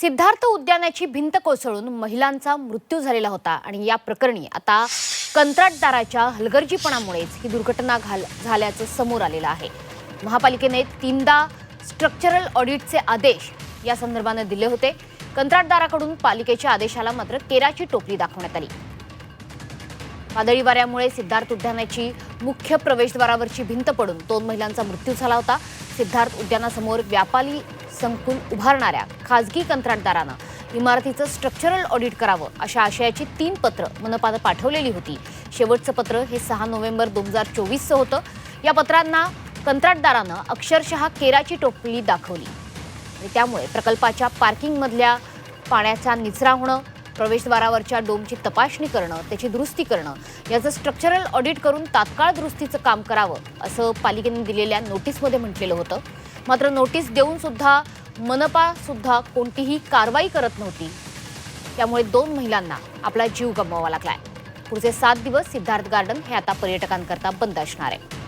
सिद्धार्थ उद्यानाची भिंत कोसळून महिलांचा मृत्यू झालेला होता आणि या प्रकरणी आता कंत्राटदाराच्या हलगर्जीपणामुळेच ही दुर्घटना घाल झाल्याचं समोर आलेलं आहे. महापालिकेने तीनदा स्ट्रक्चरल ऑडिटचे आदेश या संदर्भानं दिले होते. कंत्राटदाराकडून पालिकेच्या आदेशाला मात्र केराची टोपली दाखवण्यात आली. वादळी वाऱ्यामुळे सिद्धार्थ उद्यानाची मुख्य प्रवेशद्वारावरची भिंत पडून दोन महिलांचा मृत्यू झाला होता. सिद्धार्थ उद्यानासमोर व्यापारी संकुल उभारणाऱ्या खाजगी कंत्राटदारानं इमारतीचं स्ट्रक्चरल ऑडिट करावं अशा आशयाची तीन पत्र मनपानं पाठवलेली होती. शेवटचं पत्र हे सहा नोव्हेंबर दोन हजार चोवीसचं होतं. या पत्रांना कंत्राटदारानं अक्षरशः केराची टोपली दाखवली. आणि त्यामुळे प्रकल्पाच्या पार्किंगमधल्या पाण्याचा निचरा होणं प्रवेशद्वारावरच्या डोमची तपासणी करणं त्याची दुरुस्ती करणं याचं स्ट्रक्चरल ऑडिट करून तात्काळ दुरुस्तीचं काम करावं असं पालिकेने दिलेल्या नोटीसमध्ये म्हटलेलं होतं. मात्र नोटीस देऊन सुद्धा मनपा सुद्धा कोणतीही कारवाई करत नव्हती. त्यामुळे दोन महिलांना आपला जीव गमवावा लागलाय. पुढचे सात दिवस सिद्धार्थ गार्डन हे आता पर्यटकांकरता बंद असणार आहे.